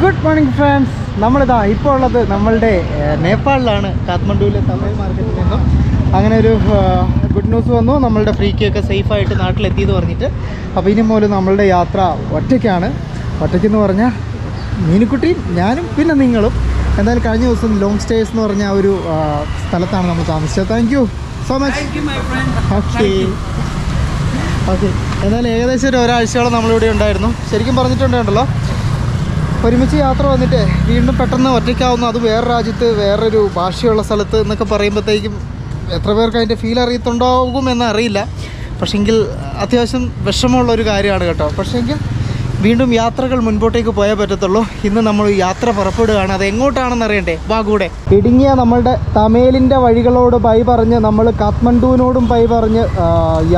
Good morning friends. നമ്മളിതാ ഇപ്പോൾ ഉള്ളത് നമ്മളുടെ നേപ്പാളിലാണ്. കാത്മണ്ഡുവിലെ തമിഴ് മാർക്കറ്റിൽ നിന്നും. അങ്ങനെ ഒരു ഗുഡ് ന്യൂസ് വന്നു. നമ്മളുടെ ഫ്രീക്കൊക്കെ സേഫായിട്ട് നാട്ടിലെത്തിയെന്ന് പറഞ്ഞിട്ട്. അപ്പോൾ ഇനി മുതൽ നമ്മളുടെ യാത്ര ഒറ്റയ്ക്കാണ്. ഒറ്റയ്ക്കെന്ന് പറഞ്ഞാൽ മീനുക്കുട്ടി ഞാനും പിന്നെ നിങ്ങളും. എന്തായാലും കഴിഞ്ഞ ദിവസം ലോങ് സ്റ്റേസ് എന്ന് പറഞ്ഞ ആ ഒരു സ്ഥലത്താണ് നമ്മൾ താമസിച്ചത്. Thank you so much okay okay എന്തായാലും ഏകദേശം ഒരു ഒരാഴ്ചയോളം നമ്മളിവിടെ ഉണ്ടായിരുന്നു. ശരിക്കും പറഞ്ഞിട്ടുണ്ടല്ലോ. ഒരുമിച്ച് യാത്ര വന്നിട്ട് വീണ്ടും പെട്ടെന്ന് ഒറ്റയ്ക്കാവുന്ന. അത് വേറെ രാജ്യത്ത് വേറൊരു ഭാഷയുള്ള സ്ഥലത്ത് എന്നൊക്കെ പറയുമ്പോഴത്തേക്കും എത്ര പേർക്ക് അതിന്റെ ഫീൽ അറിയത്തുണ്ടാകും എന്നറിയില്ല പക്ഷെങ്കിൽ അത്യാവശ്യം വിഷമമുള്ള ഒരു കാര്യമാണ് കേട്ടോ. പക്ഷേങ്കിൽ വീണ്ടും യാത്രകൾ മുൻപോട്ടേക്ക് പോയേ പറ്റത്തുള്ളൂ. ഇന്ന് നമ്മൾ യാത്ര പുറപ്പെടുകയാണ്. അത് എങ്ങോട്ടാണെന്ന് അറിയണ്ടേ? വാ കൂടെ. ഇടുങ്ങിയ നമ്മളുടെ തമേലിന്റെ വഴികളോട് പൈ പറഞ്ഞ് നമ്മൾ കാത്മണ്ഡുവിനോടും പൈ പറഞ്ഞ്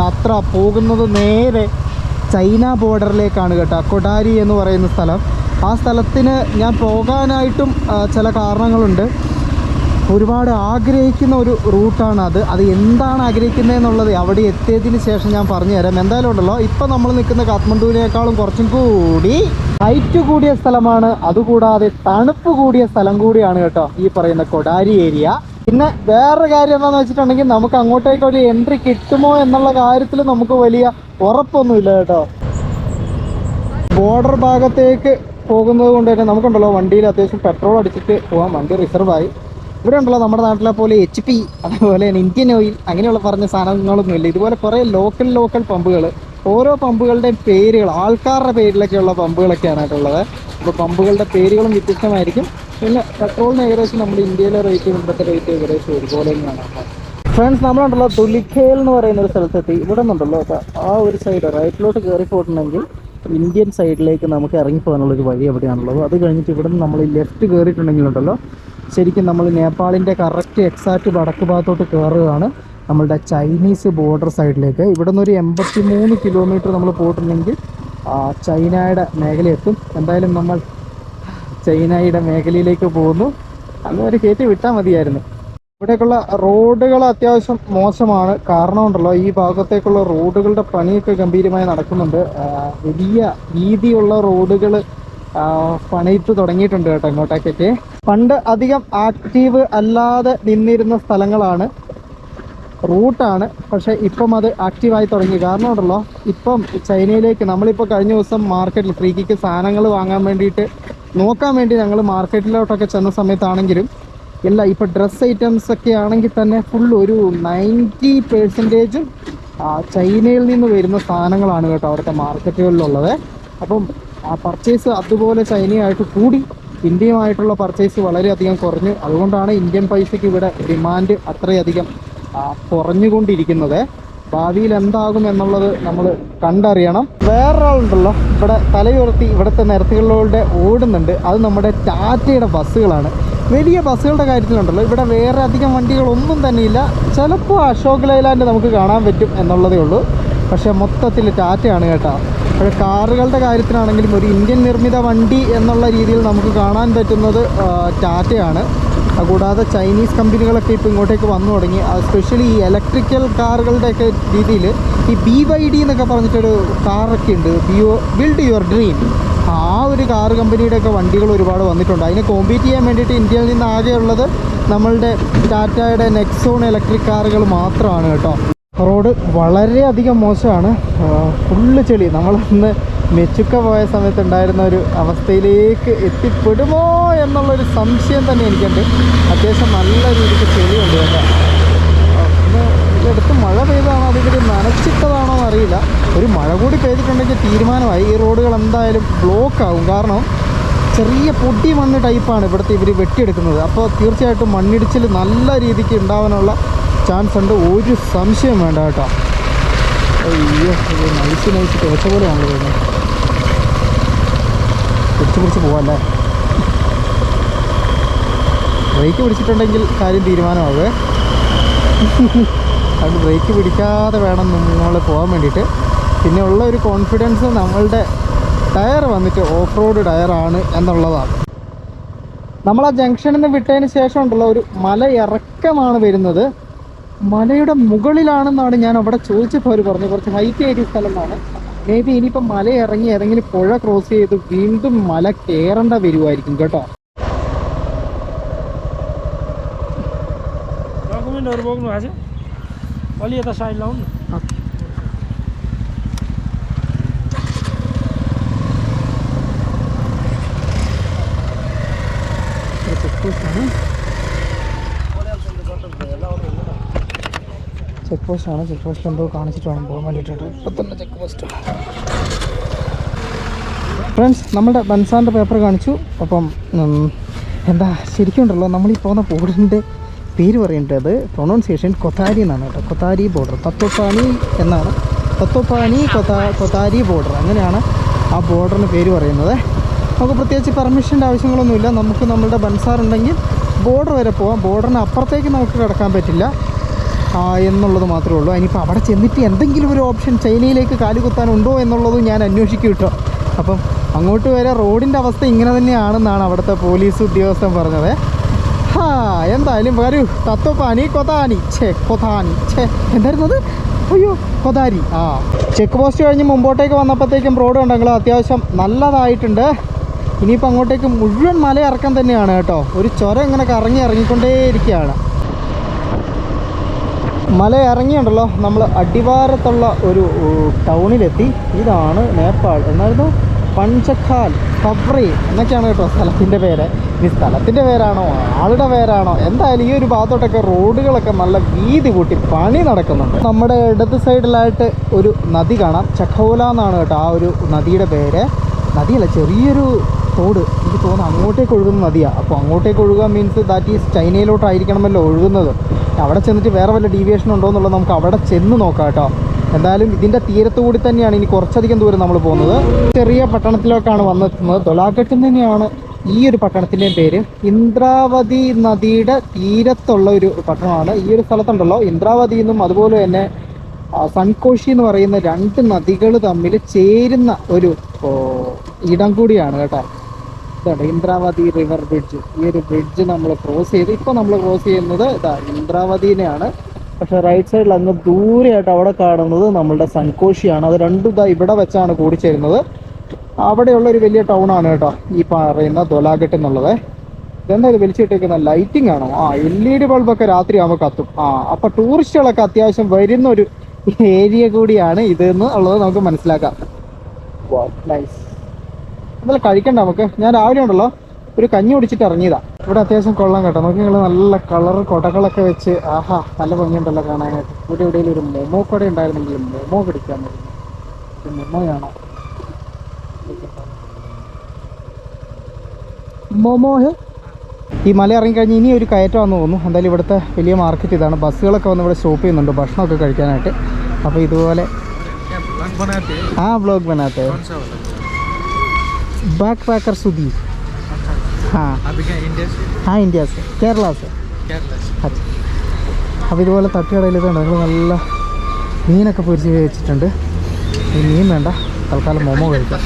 യാത്ര പോകുന്നത് നേരെ ചൈന ബോർഡറിലേക്കാണ് കേട്ടോ. കൊടാരി എന്ന് പറയുന്ന സ്ഥലം. ആ സ്ഥലത്തിന് ഞാൻ പോകാനായിട്ടും ചില കാരണങ്ങളുണ്ട്. ഒരുപാട് ആഗ്രഹിക്കുന്ന ഒരു റൂട്ടാണ് അത്. അത് എന്താണ് ആഗ്രഹിക്കുന്നതെന്നുള്ളത് അവിടെ എത്തിയതിന് ശേഷം ഞാൻ പറഞ്ഞു തരാം എന്തായാലും ഉണ്ടല്ലോ ഇപ്പം നമ്മൾ നിൽക്കുന്ന കാത്മണ്ഡുവിനേക്കാളും കുറച്ചും കൂടി ഹൈറ്റ് കൂടിയ സ്ഥലമാണ്. അതുകൂടാതെ തണുപ്പ് കൂടിയ സ്ഥലം കൂടിയാണ് കേട്ടോ ഈ പറയുന്ന കൊടാരി ഏരിയ പിന്നെ വേറൊരു കാര്യം എന്താണെന്ന് വെച്ചിട്ടുണ്ടെങ്കിൽ നമുക്ക് അങ്ങോട്ടേക്ക് എൻട്രി കിട്ടുമോ എന്നുള്ള കാര്യത്തിൽ നമുക്ക് വലിയ ഉറപ്പൊന്നുമില്ല കേട്ടോ. ബോർഡർ ഭാഗത്തേക്ക് പോകുന്നത് കൊണ്ട് തന്നെ നമുക്കുണ്ടല്ലോ വണ്ടിയിൽ അത്യാവശ്യം പെട്രോൾ അടിച്ചിട്ട് പോകാം വണ്ടി റിസർവായി ഇവിടെ ഉണ്ടല്ലോ നമ്മുടെ നാട്ടിലെ പോലെ എച്ച് പി അതുപോലെ തന്നെ ഇന്ത്യൻ ഓയിൽ അങ്ങനെയുള്ള പറഞ്ഞ സാധനങ്ങളൊന്നുമില്ല ഇതുപോലെ കുറേ ലോക്കൽ ലോക്കൽ പമ്പുകൾ ഓരോ പമ്പുകളുടെയും പേരുകൾ ആൾക്കാരുടെ പേരിലൊക്കെയുള്ള പമ്പുകളൊക്കെയാണ് ആയിട്ടുള്ളത്. അപ്പോൾ പമ്പുകളുടെ പേരുകളും വ്യത്യസ്തമായിരിക്കും. പിന്നെ പെട്രോളിന് ഏകദേശം നമ്മുടെ ഇന്ത്യയിലെ റേറ്റ് ഇവിടുത്തെ റേറ്റ് ഏകദേശം ഒരുപോലെ തന്നെയാണ്. ഫ്രണ്ട്സ് നമ്മളുണ്ടല്ലോ തുലിഖേൽ എന്ന് പറയുന്ന ഒരു സ്ഥലത്തെത്തി. ഇവിടെ നിന്നുണ്ടല്ലോ ആ ഒരു സൈഡ് റൈറ്റിലോട്ട് കയറി പോയിട്ടുണ്ടെങ്കിൽ ഇന്ത്യൻ സൈഡിലേക്ക് നമുക്ക് ഇറങ്ങി പോകാനുള്ള ഒരു വഴി എവിടെയാണുള്ളത്? അത് കഴിഞ്ഞിട്ട് ഇവിടെ നിന്ന് നമ്മൾ ലെഫ്റ്റ് കയറിയിട്ടുണ്ടെങ്കിലുണ്ടല്ലോ ശരിക്കും നമ്മൾ നേപ്പാളിന്റെ കറക്റ്റ് എക്സാക്റ്റ് വടക്ക് ഭാഗത്തോട്ട് കയറുകയാണ് നമ്മളുടെ ചൈനീസ് ബോർഡർ സൈഡിലേക്ക്. ഇവിടെ നിന്ന് ഒരു എൺപത്തി മൂന്ന് കിലോമീറ്റർ നമ്മൾ പോയിട്ടുണ്ടെങ്കിൽ ചൈനയുടെ മേഖല എത്തും. എന്തായാലും നമ്മൾ ചൈനയുടെ മേഖലയിലേക്ക് പോകുന്നു. അങ്ങനെ കയറ്റി വിട്ടാൽ മതിയായിരുന്നു. ഇവിടേക്കുള്ള റോഡുകൾ അത്യാവശ്യം മോശമാണ്. കാരണം ഉണ്ടല്ലോ ഈ ഭാഗത്തേക്കുള്ള റോഡുകളുടെ പണിയൊക്കെ ഗംഭീരമായി നടക്കുന്നുണ്ട്. വലിയ വീതിയുള്ള റോഡുകൾ പണിയിട്ട് തുടങ്ങിയിട്ടുണ്ട് കേട്ടോ ഇങ്ങോട്ടേക്കൊക്കെ. പണ്ട് അധികം ആക്റ്റീവ് അല്ലാതെ നിന്നിരുന്ന സ്ഥലങ്ങളാണ്. റൂട്ടാണ് പക്ഷെ ഇപ്പം അത് ആക്റ്റീവായി തുടങ്ങി. കാരണം ഉണ്ടല്ലോ ഇപ്പം ചൈനയിലേക്ക് നമ്മളിപ്പോൾ കഴിഞ്ഞ ദിവസം മാർക്കറ്റിൽ ഫ്രീക്കിക്ക് സാധനങ്ങൾ വാങ്ങാൻ വേണ്ടിയിട്ട് നോക്കാൻ വേണ്ടി ഞങ്ങൾ മാർക്കറ്റിലോട്ടൊക്കെ ചെന്ന സമയത്താണെങ്കിലും ഇല്ല ഇപ്പോൾ ഡ്രസ്സ് ഐറ്റംസ് ഒക്കെ ആണെങ്കിൽ തന്നെ ഫുൾ ഒരു നയന്റി പെർസെന്റേജും ചൈനയിൽ നിന്ന് വരുന്ന സാധനങ്ങളാണ് കേട്ടോ അവിടുത്തെ മാർക്കറ്റുകളിലുള്ളത്. അപ്പം ആ പർച്ചേസ് അതുപോലെ ചൈനയായിട്ട് കൂടി ഇന്ത്യയുമായിട്ടുള്ള പർച്ചേസ് വളരെയധികം കുറഞ്ഞു. അതുകൊണ്ടാണ് ഇന്ത്യൻ പൈസയ്ക്ക് ഇവിടെ ഡിമാൻഡ് അത്രയധികം കുറഞ്ഞുകൊണ്ടിരിക്കുന്നത്. ഭാവിയിൽ എന്താകും എന്നുള്ളത് നമ്മൾ കണ്ടറിയണം. വേറൊരാളുണ്ടല്ലോ ഇവിടെ തലയുയർത്തി ഇവിടുത്തെ നിരത്തുകളിലൂടെ ഓടുന്നുണ്ട്. അത് നമ്മുടെ ടാറ്റയുടെ ബസ്സുകളാണ്. വലിയ ബസ്സുകളുടെ കാര്യത്തിലുണ്ടല്ലോ. ഇവിടെ വേറെ അധികം വണ്ടികളൊന്നും തന്നെയില്ല. ചിലപ്പോൾ അശോക് ലൈലാൻഡ് നമുക്ക് കാണാൻ പറ്റും എന്നുള്ളതേ ഉള്ളൂ. പക്ഷേ മൊത്തത്തിൽ ടാറ്റയാണ് കേട്ടോ. അപ്പോൾ കാറുകളുടെ കാര്യത്തിലാണെങ്കിലും ഒരു ഇന്ത്യൻ നിർമ്മിത വണ്ടി എന്നുള്ള രീതിയിൽ നമുക്ക് കാണാൻ പറ്റുന്നത് ടാറ്റയാണ്. അതുകൂടാതെ ചൈനീസ് കമ്പനികളൊക്കെ ഇപ്പോൾ ഇങ്ങോട്ടേക്ക് വന്നു തുടങ്ങി. സ്പെഷ്യലി ഈ ഇലക്ട്രിക്കൽ കാറുകളുടെയൊക്കെ രീതിയിൽ ഈ ബി വൈ ഡി എന്നൊക്കെ പറഞ്ഞിട്ടൊരു കാറൊക്കെ ഉണ്ട്. ബിയോ ബിൽഡ് യുവർ ഡ്രീം ആ ഒരു കാർ കമ്പനിയുടെയൊക്കെ വണ്ടികൾ ഒരുപാട് വന്നിട്ടുണ്ട്. അതിനെ കോമ്പീറ്റ് ചെയ്യാൻ വേണ്ടിയിട്ട് ഇന്ത്യയിൽ നിന്ന് ആകെയുള്ളത് നമ്മളുടെ ടാറ്റയുടെ നെക്സോൺ ഇലക്ട്രിക് കാറുകൾ മാത്രമാണ് കേട്ടോ. റോഡ് വളരെയധികം മോശമാണ്. ഫുള്ള് ചെളി. നമ്മളന്ന് മെച്ചുക്ക പോയ സമയത്ത് ഉണ്ടായിരുന്ന ഒരു അവസ്ഥയിലേക്ക് എത്തിപ്പെടുമോ എന്നുള്ളൊരു സംശയം തന്നെ എനിക്കുണ്ട്. അത്യാവശ്യം നല്ല രീതിക്ക് ചെളിയുണ്ട് കേട്ടോ. ആ, പിന്നെ ഇതെടുത്ത് മഴ പെയ്തതാണോ അതിൽ നനച്ചിട്ടതാണോ എന്നറിയില്ല. ഒരു മഴ കൂടി പെയ്തിട്ടുണ്ടെങ്കിൽ തീരുമാനമായി. ഈ റോഡുകൾ എന്തായാലും ബ്ലോക്ക് ആകും കാരണം ചെറിയ പൊടി മണ്ണ് ടൈപ്പാണ് ഇവിടുത്തെ ഇവർ വെട്ടിയെടുക്കുന്നത്. അപ്പോൾ തീർച്ചയായിട്ടും മണ്ണിടിച്ചിൽ നല്ല രീതിക്ക് ഉണ്ടാവാനുള്ള ചാൻസ് ഉണ്ട്. ഒരു സംശയം വേണ്ട കേട്ടോ. അയ്യോ നൈസ് നൈസ് തേച്ച പോലെയാണല്ലോ വരുന്നത് പിടിച്ച് പോകാം പോവല്ലേ? ബ്രേക്ക് പിടിച്ചിട്ടുണ്ടെങ്കിൽ കാര്യം തീരുമാനമാവേ. അത് ബ്രേക്ക് പിടിക്കാതെ വേണം നമ്മൾ പോകാൻ വേണ്ടിയിട്ട്. പിന്നെ ഉള്ള ഒരു കോൺഫിഡൻസ് നമ്മളുടെ ടയർ വന്നിട്ട് ഓഫ് റോഡ് ടയറാണ് എന്നുള്ളതാണ്. നമ്മൾ ആ ജംഗ്ഷനിൽ നിന്ന് വിട്ടതിന് ശേഷം ഉണ്ടല്ലോ ഒരു മല ഇറക്കമാണ് വരുന്നത്. മലയുടെ മുകളിലാണെന്നാണ് ഞാൻ അവിടെ ചോദിച്ചപ്പോൾ അവർ പറഞ്ഞു കുറച്ച് ഹൈറ്റ് ഏരിയ സ്ഥലമാണ്. മേ ബി ഇനിയിപ്പോൾ മല ഇറങ്ങി ഏതെങ്കിലും പുഴ ക്രോസ് ചെയ്ത് വീണ്ടും മല കയറേണ്ട വരുമായിരിക്കും കേട്ടോ. डकुमेन्टहरू बोक्नु भएको छ अलि यता साइड लाउनु न ചെക്ക് പോസ്റ്റാണ് ചെക്ക് പോസ്റ്റാണ് ചെക്ക് പോസ്റ്റ് എന്തോ കാണിച്ചിട്ട് വേണം പോകാൻ വേണ്ടിയിട്ടുണ്ട് ഇപ്പം തന്നെ ചെക്ക് പോസ്റ്റ് ഫ്രണ്ട്സ് നമ്മുടെ ബൻസാറിൻ്റെ പേപ്പർ കാണിച്ചു അപ്പം ഉം, എന്താ ശരിക്കും ഉണ്ടല്ലോ നമ്മൾ ഈ പോകുന്ന ബോർഡിൻ്റെ പേര് പറയേണ്ടത് പ്രൊണൗൺസിയേഷൻ കൊത്താരി എന്നാണ് കേട്ടോ. കൊത്താരി ബോർഡർ തത്വപ്പാനി എന്നാണ്. തത്വപ്പാനി കൊത്താ കൊത്താരി ബോർഡർ അങ്ങനെയാണ് ആ ബോർഡറിന് പേര് പറയുന്നത്. നമുക്ക് പ്രത്യേകിച്ച് പെർമിഷന്റെ ആവശ്യങ്ങളൊന്നുമില്ല. നമുക്ക് നമ്മളുടെ ബൻസാർ ഉണ്ടെങ്കിൽ ബോർഡർ വരെ പോകാം ബോർഡറിന് അപ്പുറത്തേക്ക് നമുക്ക് കിടക്കാൻ പറ്റില്ല. എന്നുള്ളത് മാത്രമേ ഉള്ളൂ. അതിനിപ്പോൾ അവിടെ ചെന്നിട്ട് എന്തെങ്കിലും ഒരു ഓപ്ഷൻ ചൈനയിലേക്ക് കാലുകുത്താനുണ്ടോ എന്നുള്ളതും ഞാൻ അന്വേഷിക്കും കേട്ടോ. അപ്പം അങ്ങോട്ട് വരെ റോഡിന്റെ അവസ്ഥ ഇങ്ങനെ തന്നെയാണെന്നാണ് അവിടുത്തെ പോലീസ് ഉദ്യോഗസ്ഥൻ പറഞ്ഞത്. എന്തായാലും വരൂ. തത്വപ്പാനി കൊതാനി ഛേ കൊതാനി ഛേ എന്തായിരുന്നത്? അയ്യോ കൊതാരി. ആ ചെക്ക് പോസ്റ്റ് കഴിഞ്ഞ് മുമ്പോട്ടേക്ക് വന്നപ്പോഴത്തേക്കും റോഡ് ഉണ്ടെങ്കിൽ അത്യാവശ്യം നല്ലതായിട്ടുണ്ട്. ഇനിയിപ്പോൾ അങ്ങോട്ടേക്ക് മുഴുവൻ മല ഇറക്കം തന്നെയാണ് കേട്ടോ. ഒരു ചുരം ഇങ്ങനെ കറങ്ങി ഇറങ്ങിക്കൊണ്ടേയിരിക്കുകയാണ്. മല ഇറങ്ങിയുണ്ടല്ലോ നമ്മൾ അടിവാരത്തുള്ള ഒരു ടൗണിലെത്തി. ഇതാണ് നേപ്പാൾ. എന്നായിരുന്നു? പഞ്ചഖാൽ കബ്രി എന്നൊക്കെയാണ് കേട്ടോ സ്ഥലത്തിന്റെ പേര്. ഈ സ്ഥലത്തിന്റെ പേരാണോ? ആളുടെ പേരാണോ? എന്തായാലും ഈ ഒരു ഭാഗത്തോട്ടൊക്കെ റോഡുകളൊക്കെ നല്ല വീതി കൂട്ടി പണി നടക്കുന്നുണ്ട്. നമ്മുടെ ഇടത് സൈഡിലായിട്ട് ഒരു നദി കാണാം. ചഖോല എന്നാണ് കേട്ടോ ആ ഒരു നദിയുടെ പേര്. നദിയല്ല ചെറിയൊരു തോട്. എനിക്ക് തോന്നുന്നു അങ്ങോട്ടേക്ക് ഒഴുകുന്ന നദിയാണ് അപ്പോൾ അങ്ങോട്ടേക്ക് ഒഴുകുക മീൻസ് ദാറ്റ് ഈസ് ചൈനയിലോട്ടായിരിക്കണമല്ലോ ഒഴുകുന്നത്. അവിടെ ചെന്നിട്ട് വേറെ വല്ല ഡീവിയേഷൻ ഉണ്ടോ എന്നുള്ളത് നമുക്ക് അവിടെ ചെന്ന് നോക്കാം കേട്ടോ. എന്തായാലും ഇതിന്റെ തീരത്ത് കൂടി തന്നെയാണ് ഇനി കുറച്ചധികം ദൂരം നമ്മൾ പോകുന്നത്. ചെറിയ പട്ടണത്തിലേക്കാണ് വന്നെത്തുന്നത് തൊലാക്കെട്ടിൽ തന്നെയാണ് ഈ ഒരു പട്ടണത്തിന്റെയും പേര് ഇന്ദ്രാവതി നദിയുടെ തീരത്തുള്ള ഒരു പട്ടണമാണ്. ഈ ഒരു സ്ഥലത്തുണ്ടല്ലോ. ഇന്ദ്രാവതി എന്നും അതുപോലെ തന്നെ സൺകോഷി എന്ന് പറയുന്ന രണ്ട് നദികൾ തമ്മിൽ ചേരുന്ന ഒരു ഇടം കൂടിയാണ് കേട്ടോ. ഇന്ദ്രാവതി റിവർ ബ്രിഡ്ജ് ഈ ഒരു ബ്രിഡ്ജ് നമ്മൾ ക്രോസ് ചെയ്ത് ഇപ്പോൾ നമ്മൾ ക്രോസ് ചെയ്യുന്നത് ഇതാ ഇന്ദ്രാവതിനെയാണ്. പക്ഷെ റൈറ്റ് സൈഡിൽ അങ്ങ് ദൂരെയായിട്ട് അവിടെ കാണുന്നത് നമ്മളുടെ സൺകോഷിയാണ് അത് രണ്ടും ഇതാ ഇവിടെ വെച്ചാണ് കൂടിച്ചേരുന്നത്. അവിടെയുള്ള ഒരു വലിയ ടൗൺ ആണ് കേട്ടോ ഈ പറയുന്ന ദൊലാഘട്ട് എന്നുള്ളത്. ഇതെന്താ ഇത് വലിച്ചിട്ടേക്കുന്ന ലൈറ്റിംഗ് ആണോ? ആ എൽ ഇ ഡി ബൾബൊക്കെ രാത്രി ആകുമ്പോൾ കത്തും. ആ അപ്പൊ ടൂറിസ്റ്റുകളൊക്കെ അത്യാവശ്യം വരുന്ന ഒരു ഏരിയ കൂടിയാണ് ഇത് എന്ന് ഉള്ളത് നമുക്ക് മനസ്സിലാക്കാം. നൈസ് എന്തായാലും കഴിക്കണ്ട നമുക്ക്. ഞാൻ രാവിലെ ഉണ്ടല്ലോ. ഒരു കഞ്ഞി കുടിച്ചിട്ട് ഇറങ്ങിയതാ. ഇവിടെ അത്യാവശ്യം കൊള്ളാം കേട്ടോ. നോക്കി നിങ്ങൾ നല്ല കളർ കൊടകളൊക്കെ വെച്ച് ആഹാ നല്ല ഭംഗിയുണ്ടല്ലോ കാണാനായിട്ട്. ഇവിടെ എവിടെയെങ്കിലും ഒരു മൊമോ കട ഉണ്ടായിരുന്നെങ്കിൽ മൊമോ പിടിക്കാൻ പറ്റും. മൊമോയാണോ മോമോഹ്. ഈ മല ഇറങ്ങിക്കഴിഞ്ഞ് ഇനി ഒരു കയറ്റമാണെന്ന് തോന്നുന്നു. എന്തായാലും ഇവിടുത്തെ വലിയ മാർക്കറ്റ് ഇതാണ്. ബസ്സുകളൊക്കെ വന്ന് ഇവിടെ സ്റ്റോപ്പ് ചെയ്യുന്നുണ്ട്. ഭക്ഷണമൊക്കെ കഴിക്കാനായിട്ട്. അപ്പോൾ ഇതുപോലെ ആ ബ്ലോഗ് ബനാത്ത. ബാക്ക് പാക്കർ സുധി ആ ആ കേരളാസ് അപ്പോൾ ഇതുപോലെ തട്ടുകടയിൽ ഇതുണ്ട്. നിങ്ങൾ നല്ല മീനൊക്കെ പൊരിച്ച് വെച്ചിട്ടുണ്ട് മീൻ വേണ്ട. തൽക്കാലം മോമോ കഴിക്കാം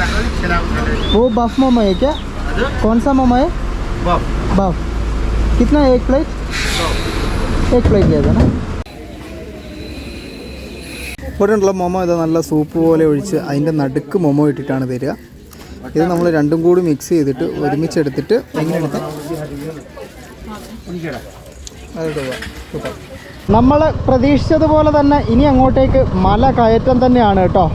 ഓ ബഫ് മോമോ है क्या कौन सा मोमो है बफ कितना है एक प्लेट एक प्लेट ले देना ഇവിടെ ഉള്ള മൊമോ ഇത് നല്ല സൂപ്പ് പോലെ ഒഴിച്ച് അതിൻ്റെ നടുക്ക് മൊമോ ഇട്ടിട്ടാണ് തരിക ഇത് നമ്മൾ രണ്ടും കൂടി മിക്സ് ചെയ്തിട്ട് ഒരുമിച്ചെടുത്തിട്ട് എങ്ങനെയാണ് നമ്മൾ പ്രതീക്ഷിച്ചതുപോലെ തന്നെ ഇനി അങ്ങോട്ടേക്ക് മല കയറ്റം തന്നെയാണ് കേട്ടോ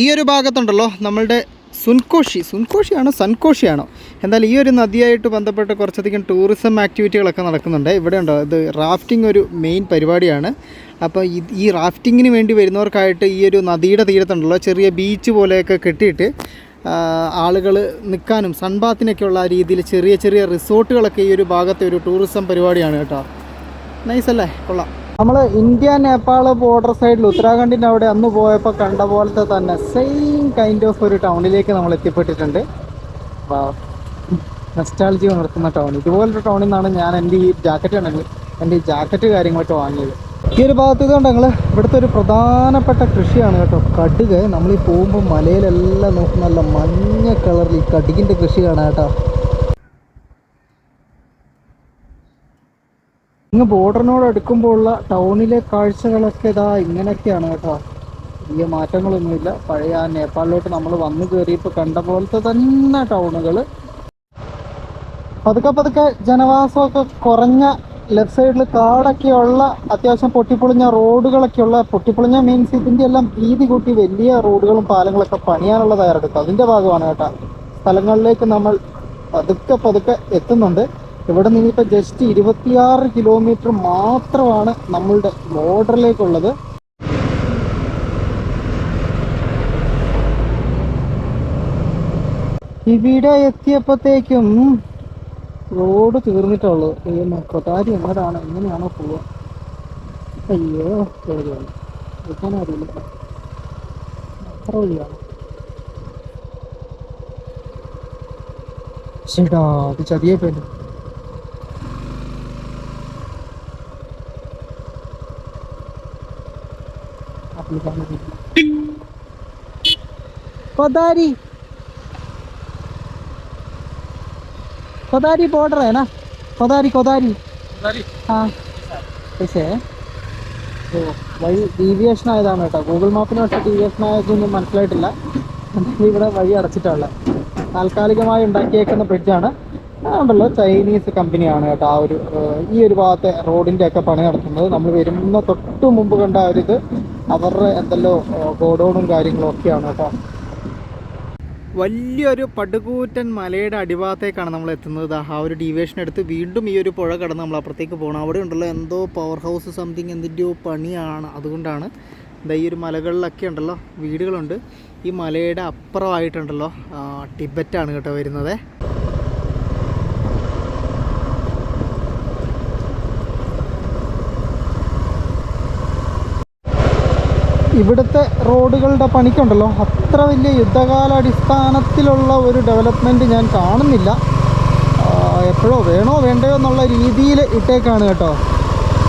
ഈ ഒരു ഭാഗത്തുണ്ടല്ലോ നമ്മളുടെ സുൻകോഷി. സുൻകോഷിയാണോ? സൺകോഷിയാണോ എന്തായാലും ഈ ഒരു നദിയായിട്ട് ബന്ധപ്പെട്ട് കുറച്ചധികം ടൂറിസം ആക്ടിവിറ്റികളൊക്കെ നടക്കുന്നുണ്ട്. ഇവിടെ ഉണ്ടോ ഇത് റാഫ്റ്റിംഗ് ഒരു മെയിൻ പരിപാടിയാണ്. അപ്പോൾ ഈ റാഫ്റ്റിങ്ങിന് വേണ്ടി വരുന്നവർക്കായിട്ട് ഈ ഒരു നദിയുടെ തീരത്തുണ്ടല്ലോ ചെറിയ ബീച്ച് പോലെയൊക്കെ കെട്ടിയിട്ട് ആളുകൾ നിൽക്കാനും സൺബാത്തിനൊക്കെയുള്ള രീതിയിൽ ചെറിയ ചെറിയ റിസോർട്ടുകളൊക്കെ ഈ ഒരു ഭാഗത്തെ ഒരു ടൂറിസം പരിപാടിയാണ് കേട്ടോ. നൈസ് അല്ലേ കൊള്ളാം. നമ്മൾ ഇന്ത്യ നേപ്പാൾ ബോർഡർ സൈഡിൽ ഉത്തരാഖണ്ഡിന്റെ അവിടെ അന്ന് പോയപ്പോൾ കണ്ട പോലത്തെ തന്നെ സെയിം കൈൻഡ് ഓഫ് ഒരു ടൗണിലേക്ക് നമ്മൾ എത്തിപ്പെട്ടിട്ടുണ്ട്. നെസ്റ്റാളജി ഉണർത്തുന്ന ടൗൺ ഇതുപോലൊരു ടൗണിൽ നിന്നാണ് ഞാൻ എന്റെ ഈ ജാക്കറ്റ് ഉണ്ടെങ്കിൽ എന്റെ ഈ ജാക്കറ്റ് കാര്യങ്ങളൊക്കെ വാങ്ങിയത്. ഈ ഒരു ഭാഗത്ത് ഇതുകൊണ്ട് ഞങ്ങൾ ഇവിടുത്തെ ഒരു പ്രധാനപ്പെട്ട കൃഷിയാണ് കേട്ടോ. കടുക്. നമ്മൾ ഈ പോകുമ്പോൾ മലയിലെല്ലാം നോക്കും നല്ല മഞ്ഞ കളറിൽ ഈ കടുകിന്റെ കൃഷി കാണാം കേട്ടോ. ഇങ്ങ് ബോർഡറിനോട് അടുക്കുമ്പോഴുള്ള ടൗണിലെ കാഴ്ചകളൊക്കെ ഇതാ ഇങ്ങനെയൊക്കെയാണ് കേട്ടോ. വലിയ മാറ്റങ്ങളൊന്നുമില്ല. പഴയ ആ നേപ്പാളിലോട്ട് നമ്മൾ വന്നു കയറിയപ്പോൾ കണ്ട പോലത്തെ തന്നെ ടൗണുകൾ പതുക്കെ പതുക്കെ ജനവാസമൊക്കെ കുറഞ്ഞ ലെഫ്റ്റ് സൈഡിൽ കാടൊക്കെയുള്ള അത്യാവശ്യം പൊട്ടിപ്പൊളിഞ്ഞ റോഡുകളൊക്കെയുള്ള പൊട്ടിപ്പൊളിഞ്ഞ മീൻസ് ഇതിന്റെ എല്ലാം വീതി കൂട്ടി വലിയ റോഡുകളും പാലങ്ങളൊക്കെ പണിയാനുള്ള തയ്യാറെടുക്കും അതിന്റെ ഭാഗമാണ് കേട്ടോ. സ്ഥലങ്ങളിലേക്ക് നമ്മൾ പതുക്കെ പതുക്കെ എത്തുന്നുണ്ട്. ഇവിടെ നിന്ന് ഇപ്പോൾ ജസ്റ്റ് ഇരുപത്തിയാറ് കിലോമീറ്റർ മാത്രമാണ് നമ്മളുടെ ബോർഡറിലേക്കുള്ളത് ഇവിടെ എത്തിയപ്പോഴത്തേക്കും റോഡ് തീർന്നിട്ടുള്ളൂ. ഈ കൊട്ടാരി എങ്ങനെയാണ് എങ്ങനെയാണോ പോവുക? അയ്യോ പേടിയാണ് എടുക്കാൻ അത്ര വഴിയാണ്. ചേട്ടാ അത് ചതിയെ പേര് കൊതാരി. കൊതാരി ബോർഡർ ആണ്. കൊതാരി കൊതാരി. ആ. പക്ഷേ വഴി ഡീവിയേഷൻ ആയതാണ് കേട്ടോ. ഗൂഗിൾ മാപ്പിന് പക്ഷേ ഡീവിയേഷൻ ആയതൊന്നും മനസ്സിലായിട്ടില്ല. ഇവിടെ വഴി അടച്ചിട്ടുള്ളത് താൽക്കാലികമായി ഉണ്ടാക്കിയേക്കുന്ന ബ്രിഡ്ജാണ് ഉണ്ടല്ലോ. ചൈനീസ് കമ്പനിയാണ് കേട്ടോ. ആ ഒരു ഈ ഒരു ഭാഗത്തെ റോഡിന്റെ ഒക്കെ പണി നടത്തുന്നത്. നമ്മൾ വരുന്ന തൊട്ട് മുമ്പ് കണ്ട ആ ഒരു ഇത്. അവരുടെ എന്തെല്ലോ ഗോഡൗണും കാര്യങ്ങളും ഒക്കെയാണ് കേട്ടോ. വലിയൊരു പടുകൂറ്റൻ മലയുടെ അടിഭാഗത്തേക്കാണ് നമ്മൾ എത്തുന്നത്. ആ ഒരു ഡീവിയേഷൻ എടുത്ത് വീണ്ടും ഈ ഒരു പുഴ കടന്ന് നമ്മൾ അപ്പുറത്തേക്ക് പോകണം. അവിടെ ഉണ്ടല്ലോ എന്തോ പവർ ഹൗസ് സംതിങ് എന്തിന്റെയോ പണിയാണ്. അതുകൊണ്ടാണ് എന്താ ഈ ഒരു മലകളിലൊക്കെ ഉണ്ടല്ലോ വീടുകളുണ്ട്. ഈ മലയുടെ അപ്പുറമായിട്ടുണ്ടല്ലോ ടിബറ്റാണ് കേട്ടോ വരുന്നത്. ഇവിടുത്തെ റോഡുകളുടെ പണിക്കുണ്ടല്ലോ. അത്ര വലിയ യുദ്ധകാലാടിസ്ഥാനത്തിലുള്ള ഒരു ഡെവലപ്മെന്റ് ഞാൻ കാണുന്നില്ല. എപ്പോഴോ വേണോ വേണ്ടയോ എന്നുള്ള രീതിയിൽ ഇട്ടേക്കാണ് കേട്ടോ.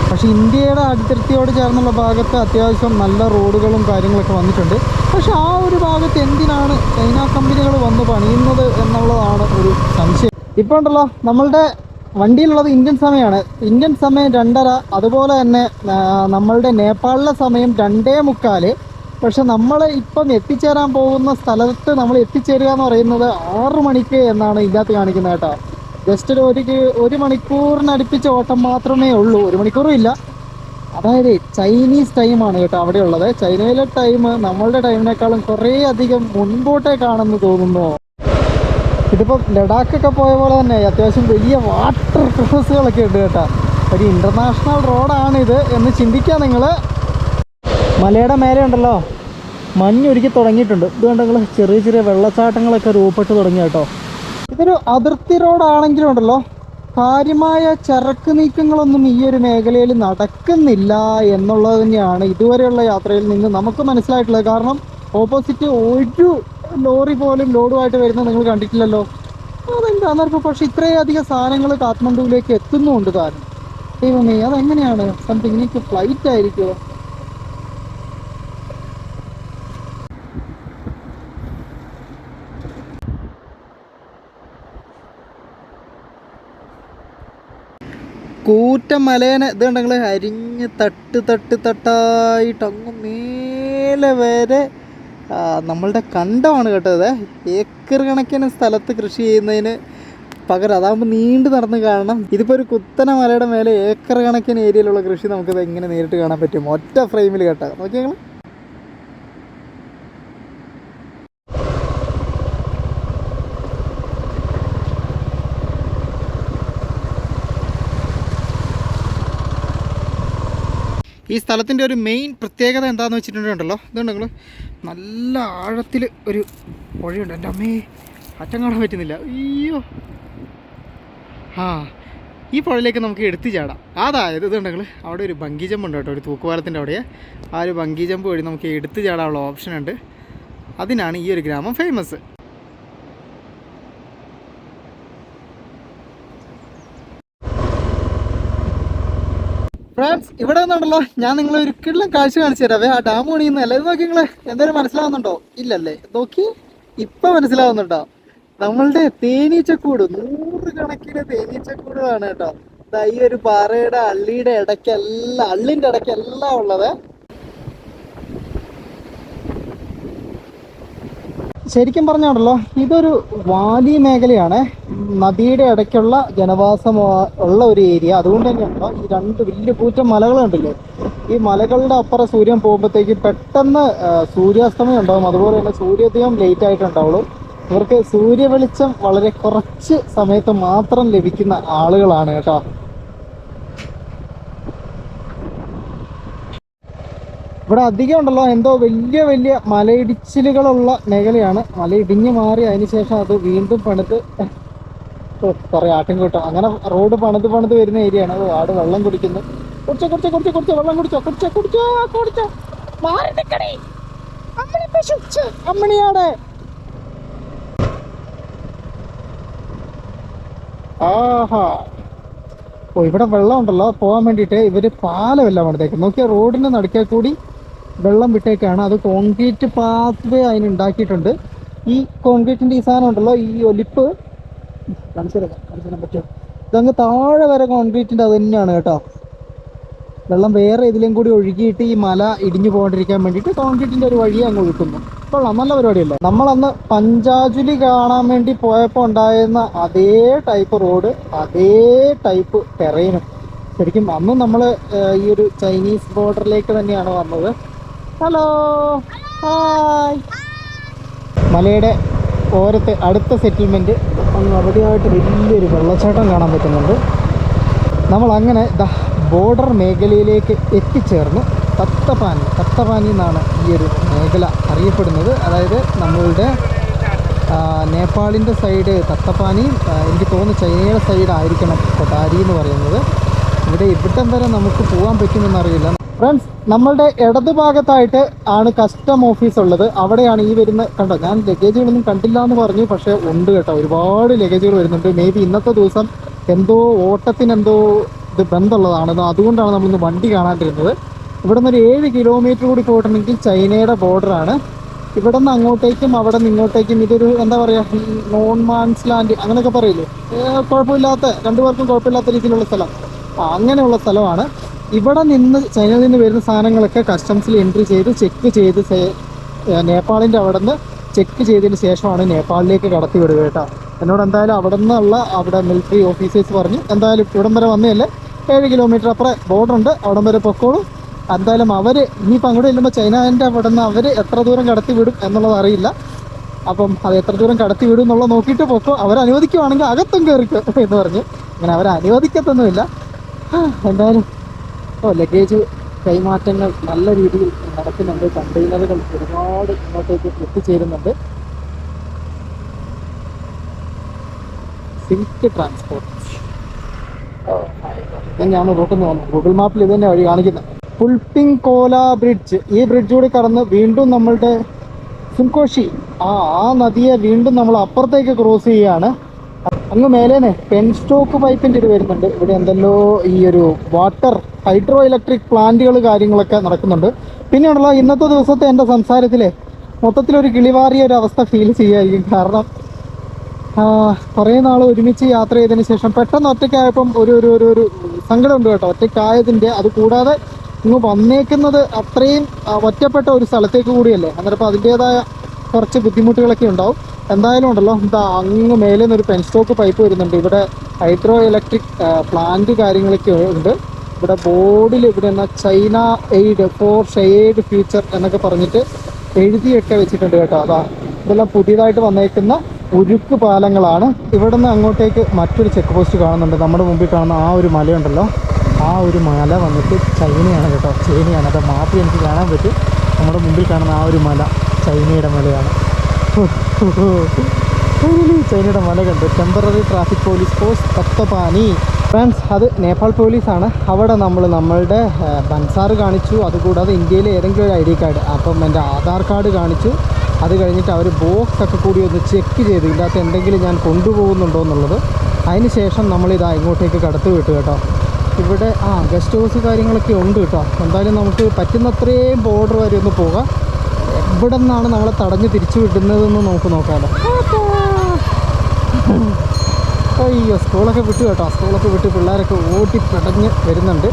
പക്ഷേ ഇന്ത്യയുടെ അതിർത്തിയോട് ചേർന്നുള്ള ഭാഗത്ത് അത്യാവശ്യം നല്ല റോഡുകളും കാര്യങ്ങളൊക്കെ വന്നിട്ടുണ്ട്. പക്ഷെ ആ ഒരു ഭാഗത്ത് എന്തിനാണ് ചൈന കമ്പനികൾ വന്ന് പണിയുന്നത് എന്നുള്ളതാണ് ഒരു സംശയം. ഇപ്പോൾ ഉണ്ടല്ലോ നമ്മളുടെ വണ്ടിയിലുള്ളത് ഇന്ത്യൻ സമയമാണ്. ഇന്ത്യൻ സമയം രണ്ടര അതുപോലെ തന്നെ നമ്മളുടെ നേപ്പാളിലെ സമയം രണ്ടേ മുക്കാൽ. പക്ഷെ നമ്മൾ ഇപ്പം എത്തിച്ചേരാൻ പോകുന്ന സ്ഥലത്ത് നമ്മൾ എത്തിച്ചേരുക എന്ന് പറയുന്നത് ആറു മണിക്ക് എന്നാണ് ഇതിനകത്ത് കാണിക്കുന്നത് കേട്ടോ. ജസ്റ്റ് ഒരു ഒരു ഒരു മണിക്കൂറിന് അടുപ്പിച്ച ഓട്ടം മാത്രമേ ഉള്ളൂ. ഒരു മണിക്കൂറും ഇല്ല. അതായത് ചൈനീസ് ടൈമാണ് കേട്ടോ അവിടെ ഉള്ളത് ചൈനയിലെ ടൈം നമ്മളുടെ ടൈമിനേക്കാളും കുറേ അധികം മുൻപോട്ടേക്കാണെന്ന് തോന്നുന്നു. ഇതിപ്പം ലഡാക്കൊക്കെ പോയ പോലെ തന്നെ അത്യാവശ്യം വലിയ വാട്ടർ ക്രോസുകളൊക്കെ ഉണ്ട് കേട്ടോ. ഒരു ഇന്റർനാഷണൽ റോഡാണിത് എന്ന് ചിന്തിക്കുക നിങ്ങൾ മലയുടെ മേലെ ഉണ്ടല്ലോ. മഞ്ഞൊരുക്കി തുടങ്ങിയിട്ടുണ്ട്. ഇതുകൊണ്ട് കണ്ടോ നിങ്ങൾ ചെറിയ ചെറിയ വെള്ളച്ചാട്ടങ്ങളൊക്കെ രൂപപ്പെട്ട് തുടങ്ങി കേട്ടോ. ഇതൊരു അതിർത്തി റോഡാണെങ്കിലും ഉണ്ടല്ലോ. കാര്യമായ ചരക്ക് നീക്കങ്ങളൊന്നും ഈ ഒരു മേഖലയിൽ നടക്കുന്നില്ല എന്നുള്ളത് തന്നെയാണ് ഇതുവരെയുള്ള യാത്രയിൽ നിന്ന് നമുക്ക് മനസ്സിലായിട്ടുള്ളത്. കാരണം ഓപ്പോസിറ്റ് ഒരു ലോറി പോലും ലോഡുമായിട്ട് വരുന്നത് നിങ്ങൾ കണ്ടിട്ടില്ലല്ലോ? അതെന്താന്ന് പറഞ്ഞു പക്ഷെ ഇത്രയധികം സാധനങ്ങൾ കാഠ്മണ്ഡുവിലേക്ക് എത്തുന്നുണ്ട് താനും ദൈവമേ അതെങ്ങനെയാണ്? സംതിങ് എനിക്ക് ഫ്ലൈറ്റ് ആയിരിക്കുമോ? കൂറ്റ മലേനെ ഇത് കണ്ടെങ്കിൽ അരിഞ്ഞ് തട്ട് തട്ട് തട്ടായിട്ട് അങ്ങ് മേലെ വരെ നമ്മളുടെ കണ്ടമാണ് കേട്ടത്. ഏക്കർ കണക്കിന് സ്ഥലത്ത് കൃഷി ചെയ്യുന്നതിന് പകരം അതാകുമ്പോൾ നീണ്ടു നടന്ന് കാണണം. ഇതിപ്പോൾ ഒരു കുത്തന മലയുടെ മേലെ ഏക്കർ കണക്കിന് ഏരിയയിലുള്ള കൃഷി നമുക്കിത് എങ്ങനെ നേരിട്ട് കാണാൻ പറ്റും? ഒറ്റ ഫ്രെയിമിൽ കേട്ടോ. നോക്കി ഈ സ്ഥലത്തിന്റെ ഒരു മെയിൻ പ്രത്യേകത എന്താണെന്ന് വെച്ചിട്ടുണ്ടല്ലോ? ഇതുണ്ടല്ലോ നല്ല ആഴത്തിൽ ഒരു പുഴയുണ്ട്. എന്റെ അമ്മേ അറ്റം കാണാൻ പറ്റുന്നില്ല. അയ്യോ. ആ ഈ പുഴയിലേക്ക് നമുക്ക് എടുത്തു ചാടാം. അതായത് ഇതുണ്ടെങ്കിൽ അവിടെ ഒരു ബങ്കി ജമ്പ് ഉണ്ട് കേട്ടോ ഒരു തൂക്കുപാലത്തിന്റെ അവിടെ ആ ഒരു ബങ്കി ജമ്പ് വഴി നമുക്ക് എടുത്തു ചാടാനുള്ള ഓപ്ഷൻ ഉണ്ട്. അതിനാണ് ഈ ഒരു ഗ്രാമം ഫേമസ് ഫ്രണ്ട്സ് ഇവിടെ നിന്നുണ്ടല്ലോ. ഞാൻ നിങ്ങളെ ഒരു കാഴ്ച കാണിച്ചു തരാവേ ആ ഡാം പണിയുന്ന അല്ലേ നോക്കി നിങ്ങൾ എന്തായാലും മനസ്സിലാവുന്നുണ്ടോ? ഇല്ലല്ലേ? നോക്കി. ഇപ്പൊ മനസ്സിലാവുന്നുണ്ടോ? നമ്മളുടെ തേനീച്ചക്കൂട് നൂറ് കണക്കിന് തേനീച്ചക്കൂടുകളാണ് കേട്ടോ. ഈ ഒരു പാറയുടെ അള്ളിയുടെ ഇടയ്ക്കെല്ലാം അള്ളിന്റെ ഇടയ്ക്കെല്ലാം ഉള്ളത്. ശരിക്കും പറഞ്ഞാണല്ലോ ഇതൊരു വാലി മേഖലയാണ്. നദിയുടെ ഇടയ്ക്കുള്ള ജനവാസം ഉള്ള ഒരു ഏരിയ. അതുകൊണ്ട് തന്നെയാണല്ലോ ഈ രണ്ട് വലിയ കൂറ്റം മലകൾ ഈ മലകളുടെ അപ്പുറം സൂര്യൻ പോകുമ്പോഴത്തേക്ക് പെട്ടെന്ന് സൂര്യാസ്തമയം ഉണ്ടാവും. അതുപോലെ തന്നെ സൂര്യോദയം ലേറ്റ് ആയിട്ടുണ്ടാവുള്ളൂ. ഇവർക്ക് സൂര്യവെളിച്ചം വളരെ കുറച്ച് സമയത്ത് മാത്രം ലഭിക്കുന്ന ആളുകളാണ് കേട്ടോ. ഇവിടെ അധികം ഉണ്ടല്ലോ. എന്തോ വലിയ വലിയ മലയിടിച്ചിലുകളുള്ള മേഖലയാണ്. മല ഇടിഞ്ഞു മാറി അതിനുശേഷം അത് വീണ്ടും പണിത് കുറേ കുറെ ആട്ടും കൂട്ടും അങ്ങനെ റോഡ് പണിത് പണിത് വരുന്ന ഏരിയ ആണ്. ആട് വെള്ളം കുടിക്കുന്നു. കുടിച്ചോ കുടിച്ചോ കുടിച്ചോ കുടിച്ചോ വെള്ളം കുടിച്ചോ കുടിച്ചോ കുടിച്ചോ കുടിച്ചോ. മാറി നിൽക്കണേ അമ്മണി ആഹാ. ഓ ഇവിടെ വെള്ളം ഉണ്ടല്ലോ. പോകാൻ വേണ്ടിയിട്ട് ഇവർ പാലമല്ല പണിതേക്കും നോക്കിയാൽ റോഡിന് നടുക്കേ കൂടി വെള്ളം വിട്ടേക്കാണ്. അത് കോൺക്രീറ്റ് പാത്വേ അതിന് ഉണ്ടാക്കിയിട്ടുണ്ട്. ഈ കോൺക്രീറ്റിന്റെ ഈ സാധനം ഉണ്ടല്ലോ ഈ ഒലിപ്പ്. കാണിച്ചു തരാം പറ്റുമോ? ഇതങ്ങ് താഴെ വരെ കോൺക്രീറ്റിന്റെ അത് തന്നെയാണ് കേട്ടോ. വെള്ളം വേറെ ഇതിലും കൂടി ഒഴുകിയിട്ട് ഈ മല ഇടിഞ്ഞു പോകാണ്ടിരിക്കാൻ വേണ്ടിയിട്ട് കോൺക്രീറ്റിന്റെ ഒരു വഴി അങ്ങ് ഒഴുക്കുന്നു. കൊള്ളാം നല്ല പരിപാടിയല്ലേ? നമ്മളന്ന് പഞ്ചാജുലി കാണാൻ വേണ്ടി പോയപ്പോൾ ഉണ്ടായിരുന്ന അതേ ടൈപ്പ് റോഡ് അതേ ടൈപ്പ് ടെറൈനും ശരിക്കും അന്ന് നമ്മൾ ഈ ഒരു ചൈനീസ് ബോർഡറിലേക്ക് തന്നെയാണ് വന്നത്. ഹലോ ഹായ് മലയുടെ ഓരത്തെ അടുത്ത സെറ്റിൽമെന്റ് അങ്ങ് അവിടെയായിട്ട് വലിയൊരു വെള്ളച്ചാട്ടം കാണാൻ പറ്റുന്നുണ്ട്. നമ്മൾ അങ്ങനെ ദ ബോർഡർ മേഖലയിലേക്ക് എത്തിച്ചേർന്നു. തത്തപാനി തത്തപാനി എന്നാണ് ഈ ഒരു മേഖല അറിയപ്പെടുന്നത്. അതായത് നമ്മളുടെ നേപ്പാളിന്റെ സൈഡ് തത്തപ്പാനി എനിക്ക് തോന്നുന്നു ചൈനയുടെ സൈഡായിരിക്കണം കൊട്ടാരി എന്ന് പറയുന്നത്. ഇവിടെ ഇവിടം വരെ നമുക്ക് പോകാൻ പറ്റുമെന്ന് അറിയില്ല. ഫ്രണ്ട്സ് നമ്മളുടെ ഇടത് ഭാഗത്തായിട്ട് ആണ് കസ്റ്റം ഓഫീസ് ഉള്ളത്. അവിടെയാണ് ഈ വരുന്ന കണ്ടോ ഞാൻ ലഗേജുകളൊന്നും കണ്ടില്ല എന്ന് പറഞ്ഞു പക്ഷേ ഉണ്ട് കേട്ടോ. ഒരുപാട് ലഗേജുകൾ വരുന്നുണ്ട്. മേ ബി ഇന്നത്തെ ദിവസം എന്തോ ഓട്ടത്തിന് എന്തോ ഇത് ബന്ധമുള്ളതാണ്. അതുകൊണ്ടാണ് നമ്മളിന്ന് വണ്ടി കാണാണ്ടിരുന്നത്. ഇവിടെ നിന്ന് ഒരു ഏഴ് കിലോമീറ്റർ കൂടി പോയിട്ടുണ്ടെങ്കിൽ ചൈനയുടെ ബോർഡറാണ് ഇവിടെ നിന്ന് അങ്ങോട്ടേക്കും അവിടെ നിന്ന് ഇങ്ങോട്ടേക്കും ഇതൊരു എന്താ പറയുക നോൺ മാൻസ് ലാൻഡ് അങ്ങനെയൊക്കെ പറയില്ലേ? കുഴപ്പമില്ലാത്ത രണ്ടു പേർക്കും കുഴപ്പമില്ലാത്ത രീതിയിലുള്ള സ്ഥലം. അങ്ങനെയുള്ള സ്ഥലമാണ്. ഇവിടെ നിന്ന് ചൈനയിൽ നിന്ന് വരുന്ന സാധനങ്ങളൊക്കെ കസ്റ്റംസിൽ എൻട്രി ചെയ്ത് ചെക്ക് ചെയ്ത് നേപ്പാളിന്റെ അവിടെ നിന്ന് ചെക്ക് ചെയ്തതിന് ശേഷമാണ് നേപ്പാളിലേക്ക് കടത്തി വിടുക കേട്ടോ. എന്നോട് എന്തായാലും അവിടെ നിന്നുള്ള അവിടെ മിലിറ്ററി ഓഫീസേഴ്സ് പറഞ്ഞു എന്തായാലും ഇവിടം വരെ വന്നതല്ലേ? ഏഴ് കിലോമീറ്റർ അപ്പുറം ബോർഡർ ഉണ്ട് അവിടം വരെ പൊക്കോളൂ. എന്തായാലും അവർ ഇനിയിപ്പോൾ അങ്ങോട്ട് ചെല്ലുമ്പോൾ ചൈനാന്റെ അവിടെ നിന്ന് അവർ എത്ര ദൂരം കടത്തി വിടും എന്നുള്ളത് അറിയില്ല. അപ്പം അത് എത്ര ദൂരം കടത്തി വിടും എന്നുള്ളത് നോക്കിയിട്ട് പൊക്കോ. അവർ അനുവദിക്കുവാണെങ്കിൽ അകത്തും കയറിക്കോ എന്ന് പറഞ്ഞു. അങ്ങനെ അവരനുവദിക്കത്തൊന്നുമില്ല എന്തായാലും ഓ ലഗേജ് കൈമാറ്റങ്ങൾ നല്ല രീതിയിൽ നടക്കുന്നുണ്ട്. കണ്ടെയ്നറുകൾ ഒരുപാട് ഇങ്ങോട്ടേക്ക് എത്തിച്ചേരുന്നുണ്ട്. സിൽക്ക് ട്രാൻസ്പോർട്ട് ഞാൻ നോക്കുന്നു ഗൂഗിൾ മാപ്പിൽ ഇത് തന്നെ വഴി കാണിക്കുന്നത്. പുൽപ്പിംഗ് കോല ബ്രിഡ്ജ് ഈ ബ്രിഡ്ജ് കൂടി കടന്ന് വീണ്ടും നമ്മളുടെ സുൻകോഷി ആ ആ നദിയെ വീണ്ടും നമ്മൾ അപ്പുറത്തേക്ക് ക്രോസ് ചെയ്യുകയാണ്. അങ്ങ് മേലേന്ന്. പെൻ സ്റ്റോക്ക് പൈപ്പിന്റെ ഇത് വരുന്നുണ്ട്. ഇവിടെ എന്തെല്ലോ ഈ ഒരു വാട്ടർ ഹൈഡ്രോ ഇലക്ട്രിക് പ്ലാന്റുകൾ കാര്യങ്ങളൊക്കെ നടക്കുന്നുണ്ട്. പിന്നെയുള്ള ഇന്നത്തെ ദിവസത്തെ എന്റെ സംസാരത്തിലെ മൊത്തത്തിലൊരു കിളിവാറിയ ഒരു അവസ്ഥ ഫീൽ ചെയ്യുമായിരിക്കും കാരണം കുറേ നാൾ ഒരുമിച്ച് യാത്ര ചെയ്തതിന് ശേഷം പെട്ടെന്ന് ഒറ്റയ്ക്കായപ്പം ഒരു ഒരു ഒരു ഒരു സങ്കടമുണ്ട് കേട്ടോ. ഒറ്റയ്ക്കായതിന്റെ അത് കൂടാതെ ഇങ്ങ് വന്നേക്കുന്നത് അത്രയും ഒറ്റപ്പെട്ട ഒരു സ്ഥലത്തേക്ക് കൂടിയല്ലേ. അന്നേരം അതിന്റേതായ കുറച്ച് ബുദ്ധിമുട്ടുകളൊക്കെ ഉണ്ടാവും. എന്തായാലും ഉണ്ടല്ലോ. എന്താ അങ്ങ് മേലെ നിന്ന് ഒരു പെൻ സ്റ്റോക്ക് പൈപ്പ് വരുന്നുണ്ട്. ഇവിടെ ഹൈഡ്രോ ഇലക്ട്രിക് പ്ലാന്റ് കാര്യങ്ങളൊക്കെ ഉണ്ട്. ഇവിടെ ബോർഡിൽ ഇവിടെ എന്നാ China aid for shared future എന്നൊക്കെ പറഞ്ഞിട്ട് എഴുതിയൊക്കെ വെച്ചിട്ടുണ്ട് കേട്ടോ. അതാ ഇതെല്ലാം പുതിയതായിട്ട് വന്നേക്കുന്ന ഉരുക്ക് പാലങ്ങളാണ്. ഇവിടെ നിന്ന് അങ്ങോട്ടേക്ക് മറ്റൊരു ചെക്ക് പോസ്റ്റ് കാണുന്നുണ്ട്. നമ്മുടെ മുമ്പിൽ കാണുന്ന ആ ഒരു മലയുണ്ടല്ലോ ആ ഒരു മല വന്നിട്ട് ചൈനയാണ് കേട്ടോ. ചൈനയാണ്. അപ്പോൾ മാപ്പ് എനിക്ക് കാണാൻ പറ്റും. നമ്മുടെ മുമ്പിൽ കാണുന്ന ആ ഒരു മല ചൈനയുടെ മലയാണ്. ചൈനയുടെ മല കണ്ടു temporary traffic police post Tatopani friends അത് നേപ്പാൾ പോലീസാണ് അവിടെ നമ്മൾ നമ്മളുടെ ബൻസാറ് കാണിച്ചു. അതുകൂടാതെ ഇന്ത്യയിലെ ഏതെങ്കിലും ഒരു ഐ ഡി കാർഡ്. അപ്പം എന്റെ ആധാർ കാർഡ് കാണിച്ചു. അത് കഴിഞ്ഞിട്ട് അവർ ബോക്സ് ഒക്കെ കൂടി ഒന്ന് ചെക്ക് ചെയ്ത്. ഇതിനകത്ത് എന്തെങ്കിലും ഞാൻ കൊണ്ടുപോകുന്നുണ്ടോ എന്നുള്ളത്. അതിന് ശേഷം നമ്മളിതാ ഇങ്ങോട്ടേക്ക് കടത്തി വിട്ടു കേട്ടോ. ഇവിടെ ആ ഗസ്റ്റ് ഹൗസ് കാര്യങ്ങളൊക്കെ ഉണ്ട് കേട്ടോ. എന്തായാലും നമുക്ക് പറ്റുന്നത്രയും ബോർഡർ വരെ ഒന്ന് പോകാം. എവിടെ നിന്നാണ് നമ്മളെ തടഞ്ഞ് തിരിച്ചു വിടുന്നതെന്ന് നമുക്ക് നോക്കാമല്ലോ അയ്യോ സ്കൂളൊക്കെ വിട്ടു കേട്ടോ. സ്കൂളൊക്കെ വിട്ട് പിള്ളേരൊക്കെ ഓട്ടി പിടഞ്ഞ് വരുന്നുണ്ട്.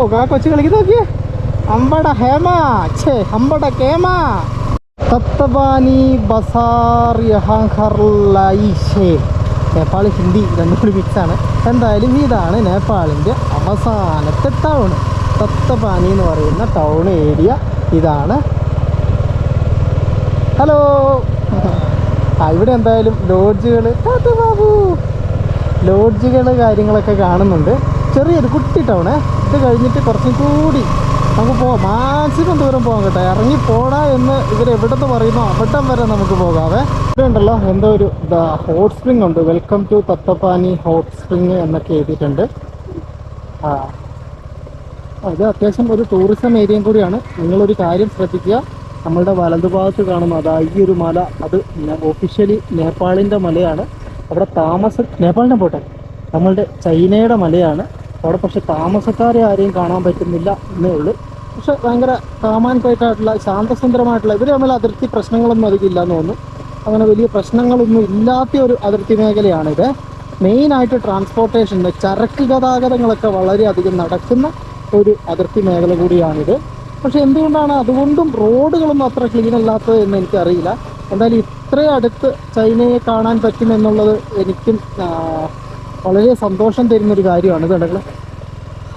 ഓ കാ കൊച്ചു കളിക്കുന്ന നോക്കിയേ. അമ്പട ഹേമ ഛേ അമ്പട കേമ. തത്തബാനി ബസാർ യഹാ ഖർലായി ഷേ നേപ്പാളി ഹിന്ദി രണ്ടും കൂടി മിക്സാണ് എന്തായാലും ഇതാണ് നേപ്പാളിന്റെ അവസാനത്തെ ടൗൺ തത്തപാനി എന്ന് പറയുന്ന ടൗൺ ഏരിയ ഇതാണ്. ഹലോ ആ ഇവിടെ എന്തായാലും ലോഡ്ജുകൾ ബാബു. ലോഡ്ജുകൾ കാര്യങ്ങളൊക്കെ കാണുന്നുണ്ട്. ചെറിയൊരു കുട്ടി ടൗണേ ഇത് കഴിഞ്ഞിട്ട് കുറച്ചും കൂടി നമുക്ക് പോവാം. മാക്സിമം ദൂരം പോകാം കേട്ടോ. ഇറങ്ങി പോടാ എന്ന് ഇവർ പറയുന്നോ അവിടം വരെ നമുക്ക് പോകാവേ. ഇവിടെ ഉണ്ടല്ലോ എന്തോ ഒരു ഹോട്ട് സ്പ്രിംഗ് ഉണ്ട്. Welcome to Tatopani hot spring എന്നൊക്കെ എഴുതിയിട്ടുണ്ട്. ആ, ഇത് അത്യാവശ്യം ഒരു ടൂറിസം ഏരിയയും കൂടിയാണ്. നിങ്ങളൊരു കാര്യം ശ്രദ്ധിക്കുക. നമ്മളുടെ വലതുഭാഗത്ത് കാണുന്ന അതാ ഈ ഒരു മല അത് ഒഫീഷ്യലി നേപ്പാളിന്റെ മലയാണ്. അവിടെ താമസം നേപ്പാളിനെ പോട്ടെ. നമ്മളുടെ ചൈനയുടെ മലയാണ്. അവിടെ പക്ഷെ താമസക്കാരെ ആരെയും കാണാൻ പറ്റുന്നില്ല എന്നേ ഉള്ളൂ. പക്ഷെ ഭയങ്കര കാമാൻകായിട്ടുള്ള ശാന്തസുന്ദരമായിട്ടുള്ള ഇവർ തമ്മിൽ അതിർത്തി പ്രശ്നങ്ങളൊന്നും അധികം എന്ന് തോന്നുന്നു. അങ്ങനെ വലിയ പ്രശ്നങ്ങളൊന്നും ഇല്ലാത്ത ഒരു അതിർത്തി മേഖലയാണിത്. മെയിനായിട്ട് ട്രാൻസ്പോർട്ടേഷൻ ചരക്ക് ഗതാഗതങ്ങളൊക്കെ വളരെയധികം നടക്കുന്ന ഒരു അതിർത്തി മേഖല കൂടിയാണിത്. പക്ഷെ എന്തുകൊണ്ടാണ് അതുകൊണ്ടും റോഡുകളൊന്നും അത്ര ക്ലീൻ അല്ലാത്തത് എന്ന് എനിക്കറിയില്ല. എന്തായാലും ഇത്രയും അടുത്ത് ചൈനയെ കാണാൻ പറ്റുമെന്നുള്ളത് എനിക്കും വളരെ സന്തോഷം തരുന്നൊരു കാര്യമാണ് കണ്ടോ?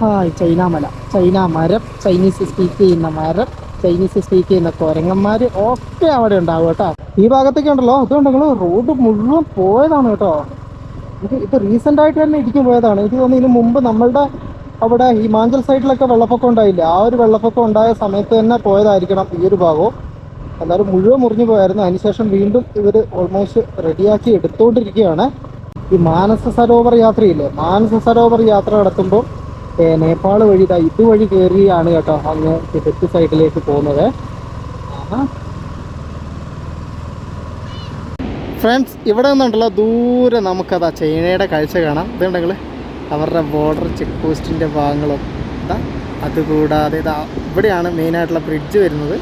ഹായ് ചൈന മല. ചൈന മരം ചൈനീസ് സ്പീക്ക് ചെയ്യുന്ന മരം ചൈനീസ് സ്പീക്ക് ചെയ്യുന്ന കുരങ്ങന്മാർ ഒക്കെ അവിടെ ഉണ്ടാവും കേട്ടോ. ഈ ഭാഗത്തൊക്കെ ഉണ്ടല്ലോ. അതുകൊണ്ടെങ്കിൽ റോഡ് മുഴുവൻ പോയതാണ് കേട്ടോ. ഇത് ഇത് റീസെന്റ് ആയിട്ട് തന്നെ ഇടിക്കും പോയതാണ്. എനിക്ക് തോന്നുന്നു ഇതിന് മുമ്പ് നമ്മളുടെ അവിടെ ഹിമാചൽ സൈഡിലൊക്കെ വെള്ളപ്പൊക്കം ഉണ്ടായില്ല? ആ ഒരു വെള്ളപ്പൊക്കം ഉണ്ടായ സമയത്ത് തന്നെ പോയതായിരിക്കണം ഈ ഒരു ഭാഗവും. എല്ലാവരും മുഴുവൻ മുറിഞ്ഞു പോയായിരുന്നു. അതിനുശേഷം വീണ്ടും ഇവർ ഓൾമോസ്റ്റ് റെഡിയാക്കി എടുത്തുകൊണ്ടിരിക്കുകയാണ് ഈ മാനസ സരോവർ യാത്രയില്ലേ? മാനസ സരോവർ യാത്ര നടത്തുമ്പോൾ നേപ്പാൾ വഴി ഇതാ ഇതുവഴി കയറിയാണ് കേട്ടോ അങ്ങ് തെറ്റ് സൈഡിലേക്ക് പോകുന്നത്. ഫ്രണ്ട്സ് ഇവിടെ നിന്നുണ്ടല്ലോ ദൂരെ നമുക്കതാ ചൈനയുടെ കാഴ്ച കാണാം. ഇതുണ്ടെങ്കിൽ അവരുടെ ബോർഡർ ചെക്ക് പോസ്റ്റിന്റെ ഭാഗങ്ങളും ഇതാ. അതുകൂടാതെ ഇതാ ഇവിടെയാണ് മെയിനായിട്ടുള്ള ബ്രിഡ്ജ് വരുന്നത്.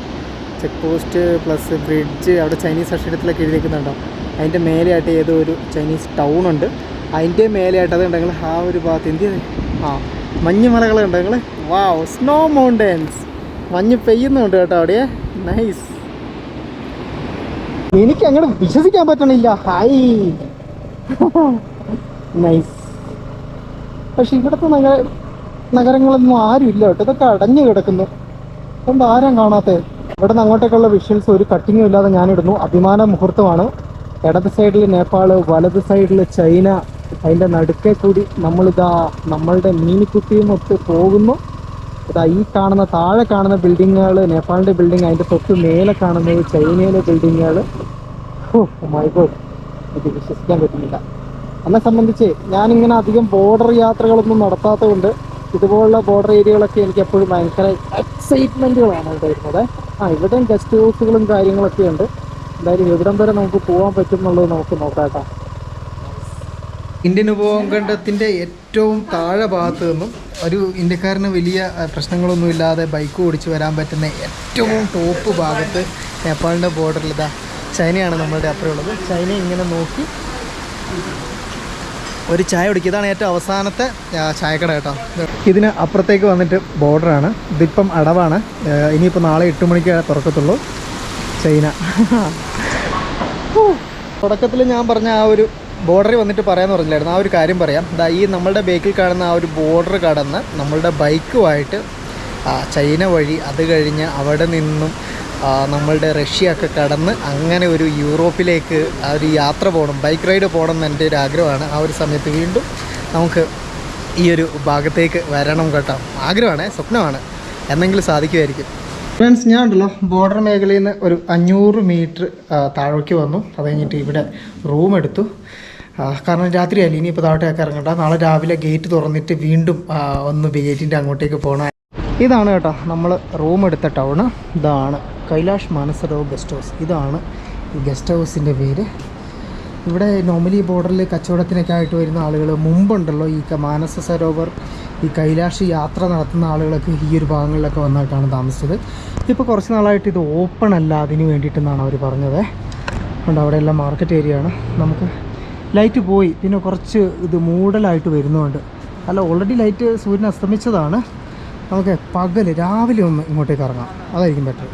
ചെക്ക് പോസ്റ്റ് പ്ലസ് ബ്രിഡ്ജ് അവിടെ ചൈനീസ് അക്ഷരത്തിലൊക്കെ എഴുതിയിരിക്കുന്നുണ്ടോ അതിന്റെ മേലെയായിട്ട് ഏതോ ഒരു ചൈനീസ് ടൗൺ ഉണ്ട്. അതിന്റെ മേലെയായിട്ട് അത് ഉണ്ടെങ്കിൽ ആ ഒരു ഭാഗത്ത് എന്ത് ആ ആ മഞ്ഞുമലകൾ ഉണ്ടെങ്കിൽ വാവ് സ്നോ മൗണ്ടൻസ് മഞ്ഞ് പെയ്യുന്നുണ്ട് കേട്ടോ അവിടെ നൈസ് എനിക്ക് അങ്ങോട്ട് വിശ്വസിക്കാൻ പറ്റണില്ല. ഹായ് നൈസ് പക്ഷെ ഇവിടുത്തെ നഗര നഗരങ്ങളൊന്നും ആരും ഇല്ല കേട്ടോ. ഇതൊക്കെ അടഞ്ഞു കിടക്കുന്നു. അതുകൊണ്ട് ആരും കാണാത്തത്. ഇവിടെ നിന്ന് അങ്ങോട്ടേക്കുള്ള വിഷ്വൽസ് ഒരു കട്ടിങ്ങും ഇല്ലാതെ ഞാനിടുന്നു. അഭിമാന മുഹൂർത്തമാണ്. ഇടത് സൈഡിൽ നേപ്പാൾ വലത് സൈഡിൽ ചൈന. അതിന്റെ നടുക്കെ കൂടി നമ്മളിതാ നമ്മളുടെ മീനിക്കുട്ടിയും ഒത്ത് പോകുന്നു. ഇതാ ഈ കാണുന്ന താഴെ കാണുന്ന ബിൽഡിങ്ങുകൾ നേപ്പാളിന്റെ ബിൽഡിംഗ് അതിന്റെ തൊട്ട് മേലെ കാണുന്നത് ചൈനയിലെ ബിൽഡിങ്ങുകൾ ഓ മൈ ഗോഡ് ഇത് വിശ്വസിക്കാൻ പറ്റുന്നില്ല. എന്നെ സംബന്ധിച്ച് ഞാനിങ്ങനെ അധികം ബോർഡർ യാത്രകളൊന്നും നടത്താത്തത് കൊണ്ട് ഇതുപോലുള്ള ബോർഡർ ഏരിയകളൊക്കെ എനിക്ക് എപ്പോഴും ഭയങ്കര എക്സൈറ്റ്മെന്റുകളാണ് ഉണ്ടായിരുന്നത്. ആ ഇവിടെയും ഗസ്റ്റ് ഹൗസുകളും കാര്യങ്ങളൊക്കെ ഉണ്ട് എന്തായാലും എവിടം വരെ നമുക്ക് പോകാൻ പറ്റും എന്നുള്ളത് നമുക്ക് നോക്കാം കേട്ടോ. ഇന്ത്യൻ ഉപഭൂഖണ്ഡത്തിന്റെ ഏറ്റവും താഴെ ഭാഗത്ത് നിന്നും ഒരു ഇന്ത്യക്കാരന് വലിയ പ്രശ്നങ്ങളൊന്നും ഇല്ലാതെ ബൈക്ക് ഓടിച്ച് വരാൻ പറ്റുന്ന ഏറ്റവും ടോപ്പ് ഭാഗത്ത് നേപ്പാളിന്റെ ബോർഡറിൽ ഇതാ ചൈനയാണ് നമ്മളുടെ അപ്പുറമുള്ളത് ചൈന ഇങ്ങനെ നോക്കി ഒരു ചായ കുടിക്കുക. ഇതാണ് ഏറ്റവും അവസാനത്തെ ചായക്കട കേട്ടോ. ഇതിന് അപ്പുറത്തേക്ക് വന്നിട്ട് ബോർഡറാണ് ഇതിപ്പം അടവാണ്. ഇനിയിപ്പോൾ നാളെ എട്ട് മണിക്ക് തുറക്കത്തുള്ളൂ. ചൈന. തുടക്കത്തിൽ ഞാൻ പറഞ്ഞ ആ ഒരു ബോർഡറിൽ വന്നിട്ട് പറയാമെന്ന് പറഞ്ഞില്ലായിരുന്നു. ആ ഒരു കാര്യം പറയാം. ഇതാ ഈ നമ്മളുടെ ബേക്കിൽ കാണുന്ന ആ ഒരു ബോർഡർ കടന്ന് നമ്മളുടെ ബൈക്കുമായിട്ട് ചൈന വഴി അത് കഴിഞ്ഞ് അവിടെ നിന്നും നമ്മളുടെ റഷ്യ ഒക്കെ കടന്ന് അങ്ങനെ ഒരു യൂറോപ്പിലേക്ക് ആ ഒരു യാത്ര പോകണം ബൈക്ക് റൈഡ് പോകണം എന്ന് എന്റെ ഒരു ആഗ്രഹമാണ്. ആ ഒരു സമയത്ത് വീണ്ടും നമുക്ക് ഈ ഒരു ഭാഗത്തേക്ക് വരണം കേട്ടോ. ആഗ്രഹമാണ് സ്വപ്നമാണ്. എന്നെങ്കിലും സാധിക്കുമായിരിക്കും. ഫ്രണ്ട്സ് ഞാൻ ഉണ്ടല്ലോ ബോർഡർ മേഖലയിൽ നിന്ന് ഒരു അഞ്ഞൂറ് മീറ്റർ താഴേക്ക് വന്നു. അത് കഴിഞ്ഞിട്ട് ഇവിടെ റൂം എടുത്തു. കാരണം രാത്രിയല്ല ഇനിയിപ്പോൾ താഴോട്ടേക്ക് ഇറങ്ങണ്ട. നാളെ രാവിലെ ഗേറ്റ് തുറന്നിട്ട് വീണ്ടും ഒന്ന് ഗേറ്റിന്റെ അങ്ങോട്ടേക്ക് പോകണം ഇതാണ് കേട്ടോ നമ്മൾ റൂം എടുത്ത ടൗണ്. ഇതാണ് കൈലാഷ് മാനസരോ ഗസ്റ്റ് ഹൗസ്. ഇതാണ് ഈ ഗസ്റ്റ് ഹൗസിന്റെ പേര്. ഇവിടെ നോർമലി ബോർഡറിൽ കച്ചവടത്തിനൊക്കെ ആയിട്ട് വരുന്ന ആളുകൾ മുമ്പുണ്ടല്ലോ ഈ മാനസ സരോവർ ഈ കൈലാഷ് യാത്ര നടത്തുന്ന ആളുകളൊക്കെ ഈ ഒരു ഭാഗങ്ങളിലൊക്കെ വന്നിട്ടാണ് താമസിച്ചത്. ഇപ്പോൾ കുറച്ച് നാളായിട്ട് ഇത് ഓപ്പൺ അല്ല അതിന് വേണ്ടിയിട്ടെന്നാണ് അവർ പറഞ്ഞത്. അതുകൊണ്ട് അവിടെ എല്ലാം മാർക്കറ്റ് ഏരിയ ആണ്. നമുക്ക് ലൈറ്റ് പോയി പിന്നെ കുറച്ച് ഇത് മൂടലായിട്ട് വരുന്നുണ്ട്. അല്ല ഓൾറെഡി ലൈറ്റ് സൂര്യൻ അസ്തമിച്ചതാണ്. നമുക്ക് പകൽ രാവിലെ ഒന്ന് ഇങ്ങോട്ടേക്ക് ഇറങ്ങാം. അതായിരിക്കും ബെറ്റർ